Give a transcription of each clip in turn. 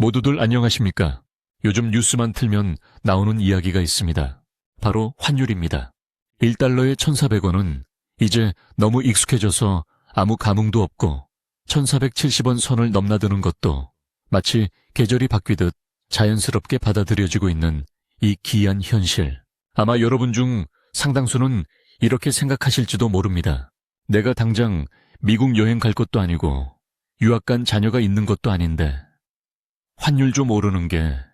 모두들 안녕하십니까? 요즘 뉴스만 틀면 나오는 이야기가 있습니다. 바로 환율입니다. 1달러에 1,400원은 이제 너무 익숙해져서 아무 감흥도 없고 1,470원 선을 넘나드는 것도 마치 계절이 바뀌듯 자연스럽게 받아들여지고 있는 이 기이한 현실. 아마 여러분 중 상당수는 이렇게 생각하실지도 모릅니다. 내가 당장 미국 여행 갈 것도 아니고 유학 간 자녀가 있는 것도 아닌데 환율 좀 오르는 게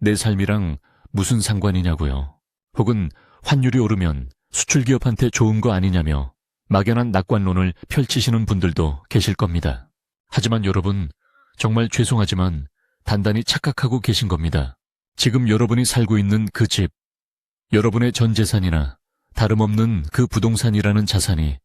내 삶이랑 무슨 상관이냐고요. 혹은 환율이 오르면 수출 기업한테 좋은 거 아니냐며 막연한 낙관론을 펼치시는 분들도 계실 겁니다. 하지만 여러분, 정말 죄송하지만 단단히 착각하고 계신 겁니다. 지금 여러분이 살고 있는 그 집, 여러분의 전 재산이나 다름없는 그 부동산이라는 자산이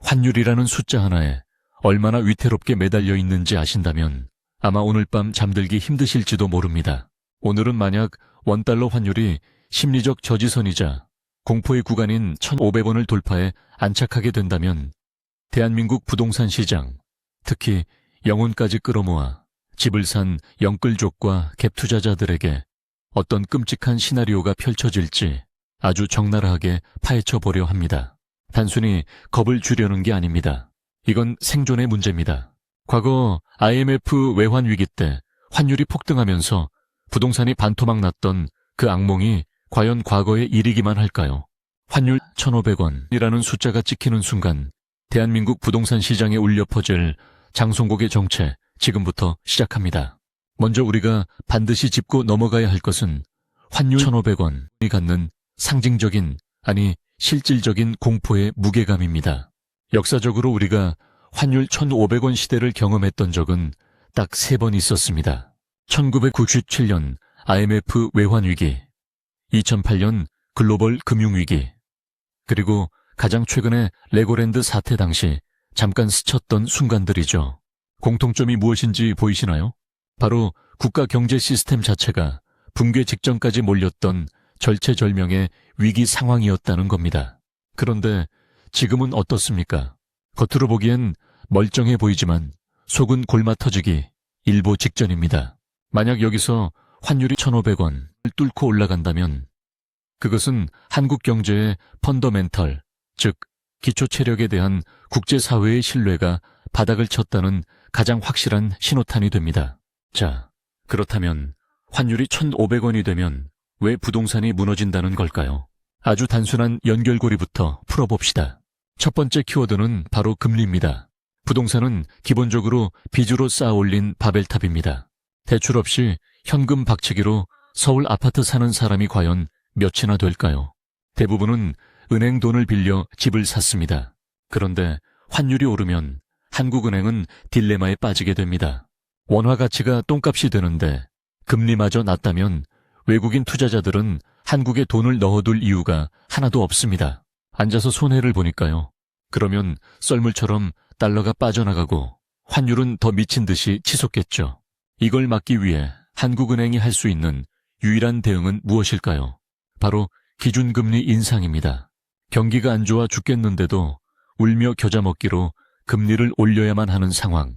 환율이라는 숫자 하나에 얼마나 위태롭게 매달려 있는지 아신다면 아마 오늘 밤 잠들기 힘드실지도 모릅니다. 오늘은 만약 원달러 환율이 심리적 저지선이자 공포의 구간인 1,500원을 돌파해 안착하게 된다면 대한민국 부동산 시장, 특히 영혼까지 끌어모아 집을 산 영끌족과 갭 투자자들에게 어떤 끔찍한 시나리오가 펼쳐질지 아주 적나라하게 파헤쳐 보려 합니다. 단순히 겁을 주려는 게 아닙니다. 이건 생존의 문제입니다. 과거 IMF 외환 위기 때 환율이 폭등하면서 부동산이 반토막 났던 그 악몽이 과연 과거의 일이기만 할까요? 환율 1,500원이라는 숫자가 찍히는 순간 대한민국 부동산 시장에 울려 퍼질 장송국의 정체 지금부터 시작합니다. 먼저 우리가 반드시 짚고 넘어가야 할 것은 환율 1,500원이 갖는 상징적인 아니 실질적인 공포의 무게감입니다. 역사적으로 우리가 환율 1,500원 시대를 경험했던 적은 딱 세 번 있었습니다. 1997년 IMF 외환위기, 2008년 글로벌 금융위기, 그리고 가장 최근에 레고랜드 사태 당시 잠깐 스쳤던 순간들이죠. 공통점이 무엇인지 보이시나요? 바로 국가 경제 시스템 자체가 붕괴 직전까지 몰렸던 절체절명의 위기 상황이었다는 겁니다. 그런데 지금은 어떻습니까? 겉으로 보기엔 멀쩡해 보이지만 속은 골마 터지기 일보 직전입니다. 만약 여기서 환율이 1,500원을 뚫고 올라간다면 그것은 한국 경제의 펀더멘털, 즉 기초 체력에 대한 국제사회의 신뢰가 바닥을 쳤다는 가장 확실한 신호탄이 됩니다. 자, 그렇다면 환율이 1,500원이 되면 왜 부동산이 무너진다는 걸까요? 아주 단순한 연결고리부터 풀어봅시다. 첫 번째 키워드는 바로 금리입니다. 부동산은 기본적으로 빚으로 쌓아 올린 바벨탑입니다. 대출 없이 현금 박치기로 서울 아파트 사는 사람이 과연 몇이나 될까요? 대부분은 은행 돈을 빌려 집을 샀습니다. 그런데 환율이 오르면 한국은행은 딜레마에 빠지게 됩니다. 원화 가치가 똥값이 되는데 금리마저 낮다면 외국인 투자자들은 한국에 돈을 넣어둘 이유가 하나도 없습니다. 앉아서 손해를 보니까요. 그러면 썰물처럼 달러가 빠져나가고 환율은 더 미친 듯이 치솟겠죠. 이걸 막기 위해 한국은행이 할 수 있는 유일한 대응은 무엇일까요? 바로 기준금리 인상입니다. 경기가 안 좋아 죽겠는데도 울며 겨자 먹기로 금리를 올려야만 하는 상황.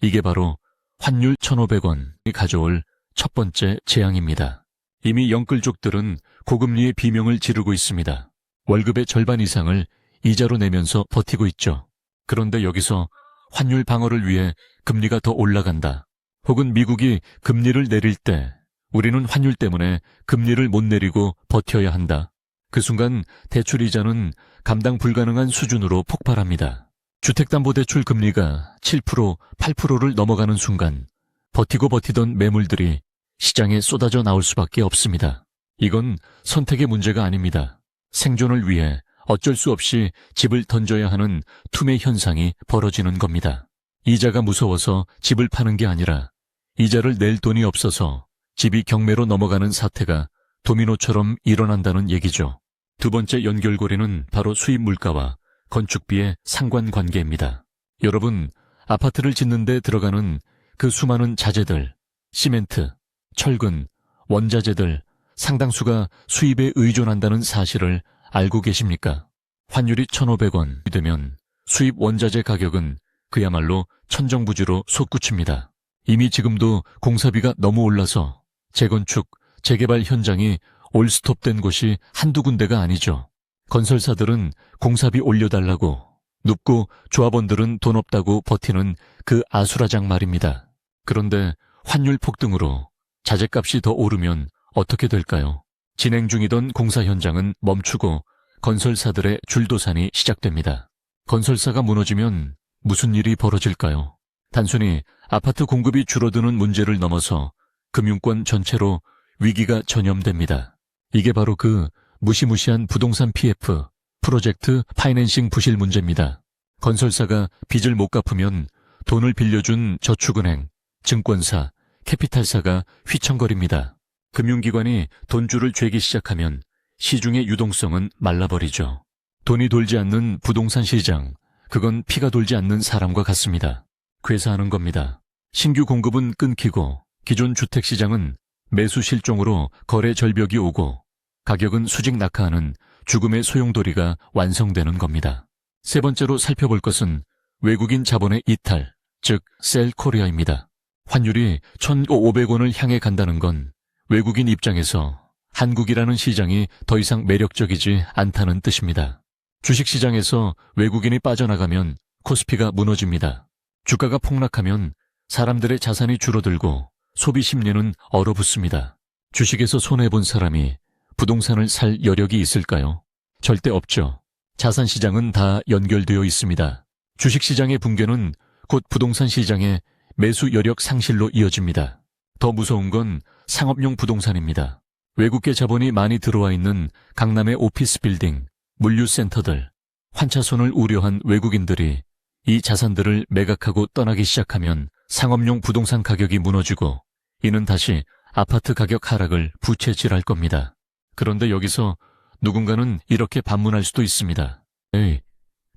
이게 바로 환율 1,500원이 가져올 첫 번째 재앙입니다. 이미 영끌족들은 고금리의 비명을 지르고 있습니다. 월급의 절반 이상을 이자로 내면서 버티고 있죠. 그런데 여기서 환율 방어를 위해 금리가 더 올라간다. 혹은 미국이 금리를 내릴 때 우리는 환율 때문에 금리를 못 내리고 버텨야 한다. 그 순간 대출 이자는 감당 불가능한 수준으로 폭발합니다. 주택담보대출 금리가 7%, 8%를 넘어가는 순간 버티고 버티던 매물들이 시장에 쏟아져 나올 수밖에 없습니다. 이건 선택의 문제가 아닙니다. 생존을 위해 어쩔 수 없이 집을 던져야 하는 투매 현상이 벌어지는 겁니다. 이자가 무서워서 집을 파는 게 아니라 이자를 낼 돈이 없어서 집이 경매로 넘어가는 사태가 도미노처럼 일어난다는 얘기죠. 두 번째 연결고리는 바로 수입 물가와 건축비의 상관관계입니다. 여러분, 아파트를 짓는데 들어가는 그 수많은 자재들, 시멘트, 철근, 원자재들 상당수가 수입에 의존한다는 사실을 알고 계십니까? 환율이 1,500원이 되면 수입 원자재 가격은 그야말로 천정부지로 솟구칩니다. 이미 지금도 공사비가 너무 올라서 재건축, 재개발 현장이 올스톱된 곳이 한두 군데가 아니죠. 건설사들은 공사비 올려달라고 눕고 조합원들은 돈 없다고 버티는 그 아수라장 말입니다. 그런데 환율 폭등으로 자재값이 더 오르면 어떻게 될까요? 진행 중이던 공사 현장은 멈추고 건설사들의 줄도산이 시작됩니다. 건설사가 무너지면 무슨 일이 벌어질까요? 단순히 아파트 공급이 줄어드는 문제를 넘어서 금융권 전체로 위기가 전염됩니다. 이게 바로 그 무시무시한 부동산 PF, 프로젝트 파이낸싱 부실 문제입니다. 건설사가 빚을 못 갚으면 돈을 빌려준 저축은행, 증권사, 캐피탈사가 휘청거립니다. 금융기관이 돈줄을 죄기 시작하면 시중의 유동성은 말라버리죠. 돈이 돌지 않는 부동산 시장, 그건 피가 돌지 않는 사람과 같습니다. 괴사하는 겁니다. 신규 공급은 끊기고 기존 주택 시장은 매수 실종으로 거래 절벽이 오고 가격은 수직 낙하하는 죽음의 소용돌이가 완성되는 겁니다. 세 번째로 살펴볼 것은 외국인 자본의 이탈, 즉 셀 코리아입니다. 환율이 1,500원을 향해 간다는 건 외국인 입장에서 한국이라는 시장이 더 이상 매력적이지 않다는 뜻입니다. 주식시장에서 외국인이 빠져나가면 코스피가 무너집니다. 주가가 폭락하면 사람들의 자산이 줄어들고 소비 심리는 얼어붙습니다. 주식에서 손해본 사람이 부동산을 살 여력이 있을까요? 절대 없죠. 자산 시장은 다 연결되어 있습니다. 주식 시장의 붕괴는 곧 부동산 시장의 매수 여력 상실로 이어집니다. 더 무서운 건 상업용 부동산입니다. 외국계 자본이 많이 들어와 있는 강남의 오피스 빌딩, 물류센터들, 환차손을 우려한 외국인들이 이 자산들을 매각하고 떠나기 시작하면 상업용 부동산 가격이 무너지고 이는 다시 아파트 가격 하락을 부채질할 겁니다. 그런데 여기서 누군가는 이렇게 반문할 수도 있습니다. 에이,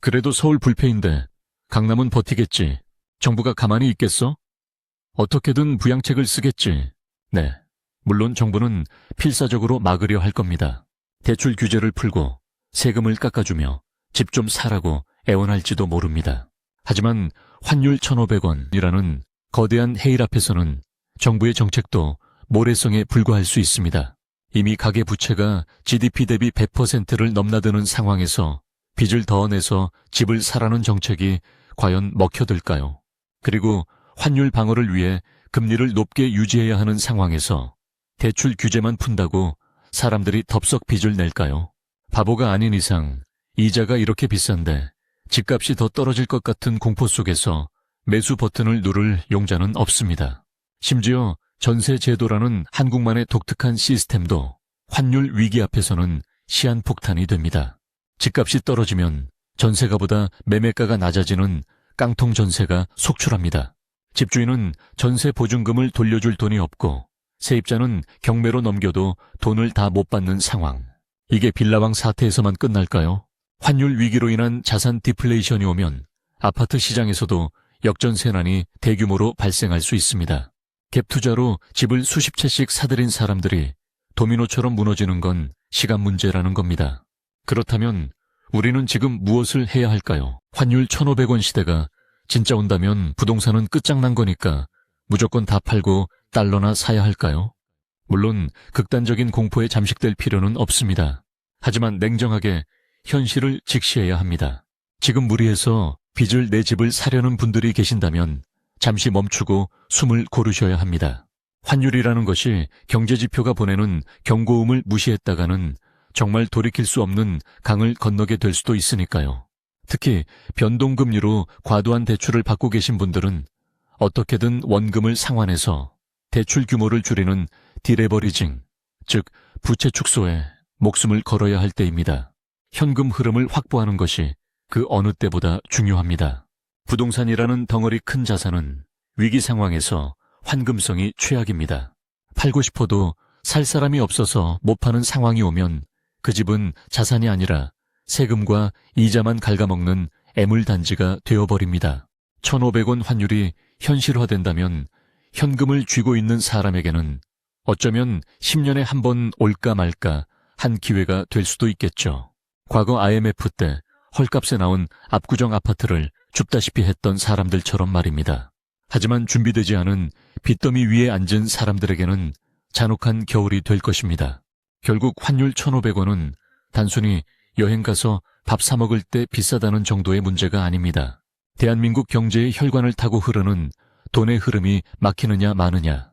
그래도 서울 불패인데 강남은 버티겠지. 정부가 가만히 있겠어? 어떻게든 부양책을 쓰겠지. 네. 물론 정부는 필사적으로 막으려 할 겁니다. 대출 규제를 풀고 세금을 깎아주며 집 좀 사라고 애원할지도 모릅니다. 하지만 환율 1,500원이라는 거대한 해일 앞에서는 정부의 정책도 모래성에 불과할 수 있습니다. 이미 가계 부채가 GDP 대비 100%를 넘나드는 상황에서 빚을 더 내서 집을 사라는 정책이 과연 먹혀들까요? 그리고 환율 방어를 위해 금리를 높게 유지해야 하는 상황에서 대출 규제만 푼다고 사람들이 덥석 빚을 낼까요? 바보가 아닌 이상 이자가 이렇게 비싼데 집값이 더 떨어질 것 같은 공포 속에서 매수 버튼을 누를 용자는 없습니다. 심지어 전세 제도라는 한국만의 독특한 시스템도 환율 위기 앞에서는 시한폭탄이 됩니다. 집값이 떨어지면 전세가보다 매매가가 낮아지는 깡통 전세가 속출합니다. 집주인은 전세 보증금을 돌려줄 돈이 없고 세입자는 경매로 넘겨도 돈을 다 못 받는 상황. 이게 빌라왕 사태에서만 끝날까요? 환율 위기로 인한 자산 디플레이션이 오면 아파트 시장에서도 역전세난이 대규모로 발생할 수 있습니다. 갭 투자로 집을 수십 채씩 사들인 사람들이 도미노처럼 무너지는 건 시간 문제라는 겁니다. 그렇다면 우리는 지금 무엇을 해야 할까요? 환율 1,500원 시대가 진짜 온다면 부동산은 끝장난 거니까 무조건 다 팔고 달러나 사야 할까요? 물론 극단적인 공포에 잠식될 필요는 없습니다. 하지만 냉정하게 현실을 직시해야 합니다. 지금 무리해서 빚을 내 집을 사려는 분들이 계신다면 잠시 멈추고 숨을 고르셔야 합니다. 환율이라는 것이 경제지표가 보내는 경고음을 무시했다가는 정말 돌이킬 수 없는 강을 건너게 될 수도 있으니까요. 특히 변동금리로 과도한 대출을 받고 계신 분들은 어떻게든 원금을 상환해서 대출 규모를 줄이는 디레버리징, 즉 부채 축소에 목숨을 걸어야 할 때입니다. 현금 흐름을 확보하는 것이 그 어느 때보다 중요합니다. 부동산이라는 덩어리 큰 자산은 위기 상황에서 환금성이 최악입니다. 팔고 싶어도 살 사람이 없어서 못 파는 상황이 오면 그 집은 자산이 아니라 세금과 이자만 갉아먹는 애물단지가 되어버립니다. 1,500원 환율이 현실화된다면 현금을 쥐고 있는 사람에게는 어쩌면 10년에 한 번 올까 말까 한 기회가 될 수도 있겠죠. 과거 IMF 때 헐값에 나온 압구정 아파트를 줍다시피 했던 사람들처럼 말입니다. 하지만 준비되지 않은 빚더미 위에 앉은 사람들에게는 잔혹한 겨울이 될 것입니다. 결국 환율 1,500원은 단순히 여행 가서 밥 사 먹을 때 비싸다는 정도의 문제가 아닙니다. 대한민국 경제의 혈관을 타고 흐르는 돈의 흐름이 막히느냐 마느냐.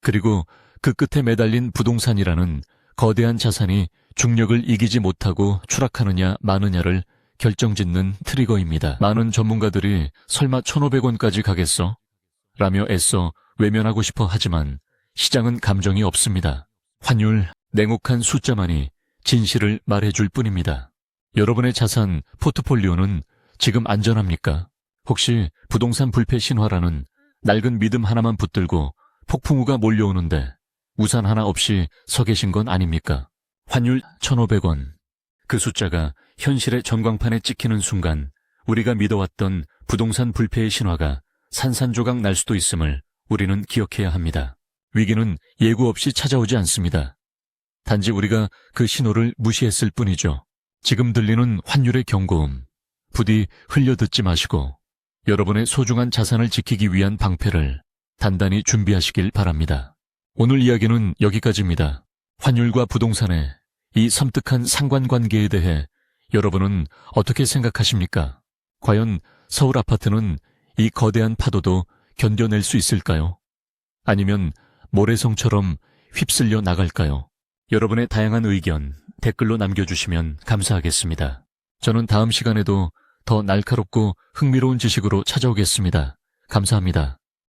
그리고 그 끝에 매달린 부동산이라는 거대한 자산이 중력을 이기지 못하고 추락하느냐 마느냐를 결정짓는 트리거입니다. 많은 전문가들이 설마 1,500원까지 가겠어? 라며 애써 외면하고 싶어 하지만 시장은 감정이 없습니다. 환율, 냉혹한 숫자만이 진실을 말해줄 뿐입니다. 여러분의 자산 포트폴리오는 지금 안전합니까? 혹시 부동산 불패 신화라는 낡은 믿음 하나만 붙들고 폭풍우가 몰려오는데 우산 하나 없이 서 계신 건 아닙니까? 환율 1,500원. 그 숫자가 현실의 전광판에 찍히는 순간 우리가 믿어왔던 부동산 불패의 신화가 산산조각 날 수도 있음을 우리는 기억해야 합니다. 위기는 예고 없이 찾아오지 않습니다. 단지 우리가 그 신호를 무시했을 뿐이죠. 지금 들리는 환율의 경고음, 부디 흘려듣지 마시고 여러분의 소중한 자산을 지키기 위한 방패를 단단히 준비하시길 바랍니다. 오늘 이야기는 여기까지입니다. 환율과 부동산의 이 섬뜩한 상관관계에 대해 여러분은 어떻게 생각하십니까? 과연 서울 아파트는 이 거대한 파도도 견뎌낼 수 있을까요? 아니면 모래성처럼 휩쓸려 나갈까요? 여러분의 다양한 의견 댓글로 남겨주시면 감사하겠습니다. 저는 다음 시간에도 더 날카롭고 흥미로운 지식으로 찾아오겠습니다. 감사합니다.